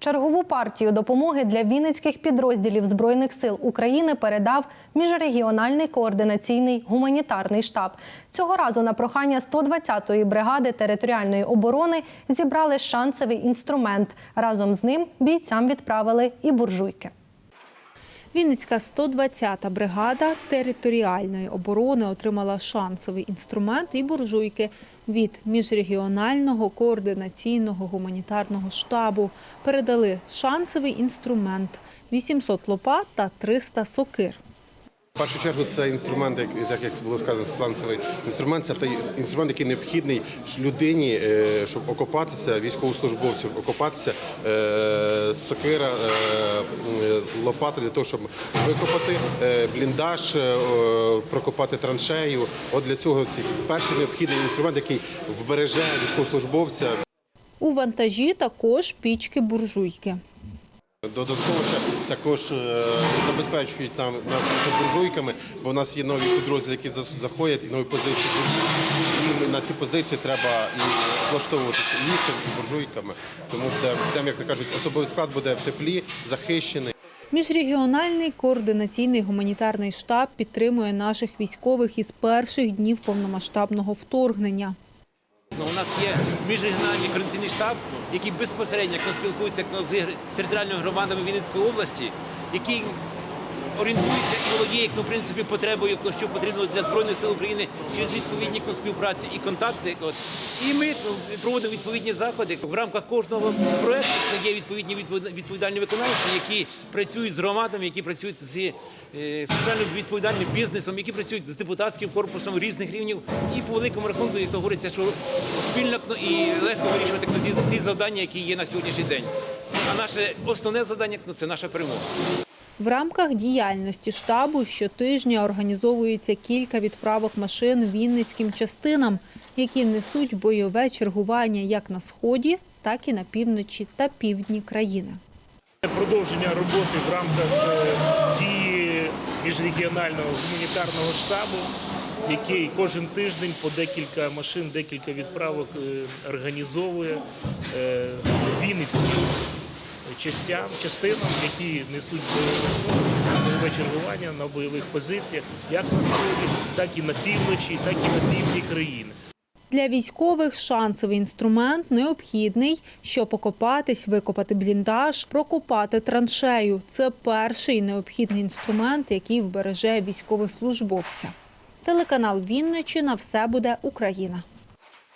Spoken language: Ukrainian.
Чергову партію допомоги для вінницьких підрозділів Збройних сил України передав міжрегіональний координаційний гуманітарний штаб. Цього разу на прохання 120-ї бригади територіальної оборони зібрали шансовий інструмент. Разом з ним бійцям відправили і буржуйки. Вінницька 120-та бригада територіальної оборони отримала шансовий інструмент і буржуйки від міжрегіонального координаційного гуманітарного штабу. Передали шансовий інструмент 800 лопат та 300 сокир. Першу чергу це інструмент, як так як було сказано, сланцевий інструмент. Це той інструмент, який необхідний людині, е, щоб окопатися, військовослужбовцю окопатися, е, сокира, е, лопата для того, щоб викопати бліндаж, прокопати траншею. От для цього це перший необхідний інструмент, який вбереже військовослужбовця. У вантажі також пічки буржуйки. Додатково ще також е, забезпечують там нас буржуйками, бо в нас є нові підрозділи, які заходять, і нові позиції. І на ці позиції треба і влаштовуватися лісом і буржуйками. Тому будемо, як то кажуть, особовий склад буде в теплі, захищений. Міжрегіональний координаційний гуманітарний штаб підтримує наших військових із перших днів повномасштабного вторгнення. Ну, У нас є міжрегіональний координаційний штаб, який безпосередньо спілкується з територіальними громадами Вінницької області, який орієнтується і володіє як, в принципі, потребою, як, ну, що потрібно для Збройних сил України через відповідні співпраці і контакти. От. І ми ну, проводимо відповідні заходи. В рамках кожного проєкту є відповідні відповід- відповідальні виконавці, які працюють з громадами, які працюють з е, соціально відповідальним бізнесом, які працюють з депутатським корпусом різних рівнів. І по великому рахунку, то говориться, що спільно ну, і легко вирішувати ті, ті завдання, які є на сьогоднішній день. А наше основне завдання ну, це наша перемога. В рамках діяльності штабу щотижня організовується кілька відправок машин вінницьким частинам, які несуть бойове чергування як на сході, так і на півночі та півдні країни. Продовження роботи в рамках е, дії міжрегіонального гуманітарного штабу, який кожен тиждень по декілька машин, декілька відправок е, організовує е, вінницьким частям, частинам, які несуть бойове, чергування на бойових позиціях, як на сході, так і на півночі, так і на півдні країни. Для військових шансовий інструмент необхідний, щоб окопатись, викопати бліндаж, прокопати траншею. Це перший необхідний інструмент, який вбереже військовослужбовця. Телеканал Вінничина все буде Україна.